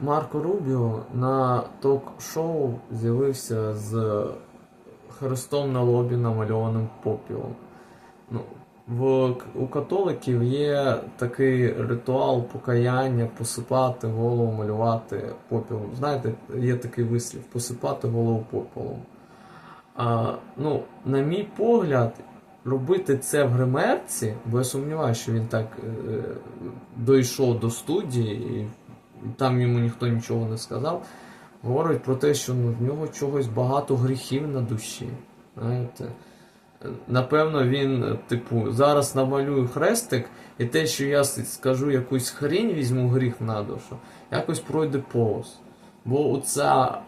Марко Рубіо на ток-шоу з'явився з хрестом на лобі намальованим попілом. Ну, в, у католиків є такий ритуал покаяння, посипати голову, малювати попілом. Знаєте, є такий вислів посипати голову попелом. А, ну, на мій погляд, робити це в гримерці, бо я сумніваюся, що він так е, дійшов до студії, і там йому ніхто нічого не сказав. Говорить про те, що ну, в нього чогось багато гріхів на душі. Знаєте? Напевно, він, типу, зараз намалюю хрестик, і те, що я скажу якусь хрінь, візьму гріх на душу, якось пройде повз. Бо оця,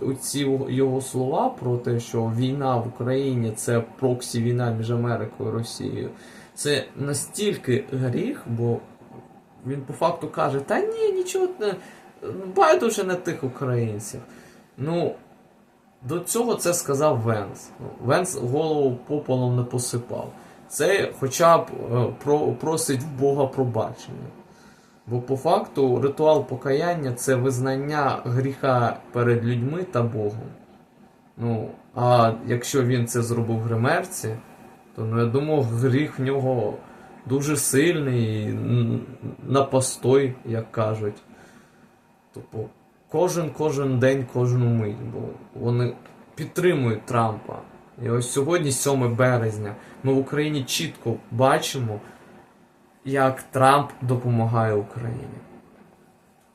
оці його слова про те, що війна в Україні це проксі війна між Америкою і Росією, це настільки гріх, бо він по факту каже: та ні, нічого не байдуже на тих українців. Ну, до цього це сказав Венс. Венс голову пополом не посипав. Це хоча б е, про, просить в Бога пробачення. Бо по факту ритуал покаяння це визнання гріха перед людьми та Богом. Ну, а якщо він це зробив в гримерці, то ну, я думаю, гріх в нього дуже сильний, на постой, як кажуть. Тобто кожен кожен день, кожну мить, бо вони підтримують Трампа. І ось сьогодні, 7 березня, ми в Україні чітко бачимо, як Трамп допомагає Україні.